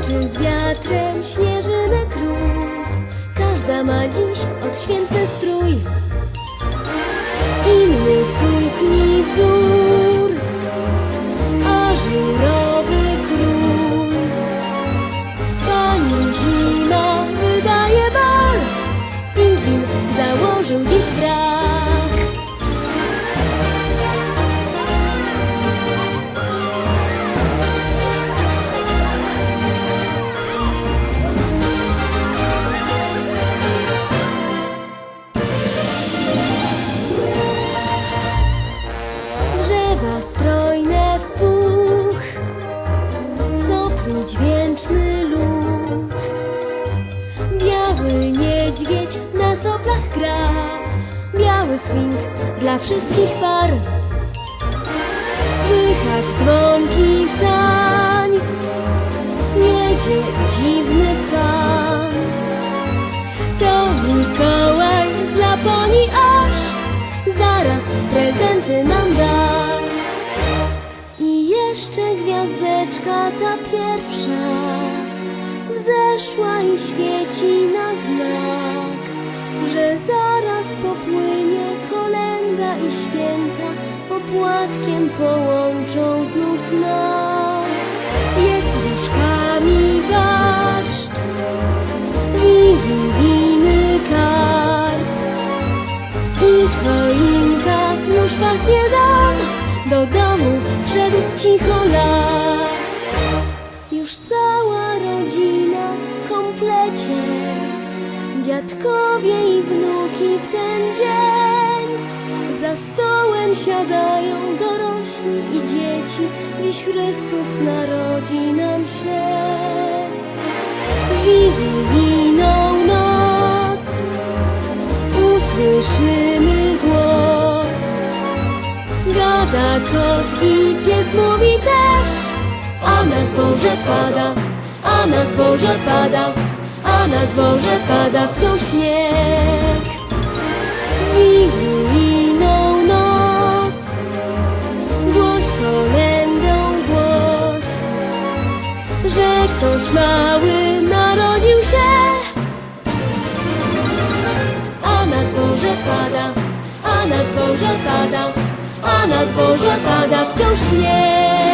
Tańczy z wiatrem śnieżyny król. Każda ma dziś odświętny strój. Inny sukni wzór Biały niedźwiedź na soplach gra. Biały swing dla wszystkich par. Słychać dzwonki sań. Jedzie dziwny pan. To Mikołaj z Laponii aż Zaraz prezenty nam da. I jeszcze gwiazdeczka ta pierwsza Wzeszła i świeci na znak Że zaraz popłynie kolenda i święta Opłatkiem połączą znów nas. Jest z uszkami barszcz Wigilijny karp i choinka już pachnie nam Do domu wszedł cicho las. Już cała rodzina komplecie Dziadkowie i wnuki w ten dzień Za stołem siadają dorośli i dzieci. Dziś Chrystus narodzi nam się. Wigilijną noc. Usłyszymy głos. Gada kot i pies mówi też, a na dworze pada, a na dworze pada, a na dworze pada wciąż śnieg. Wigilijną noc, głoś kolendą głoś, że ktoś mały narodził się. A na dworze pada, a na dworze pada, a na dworze pada wciąż śnieg.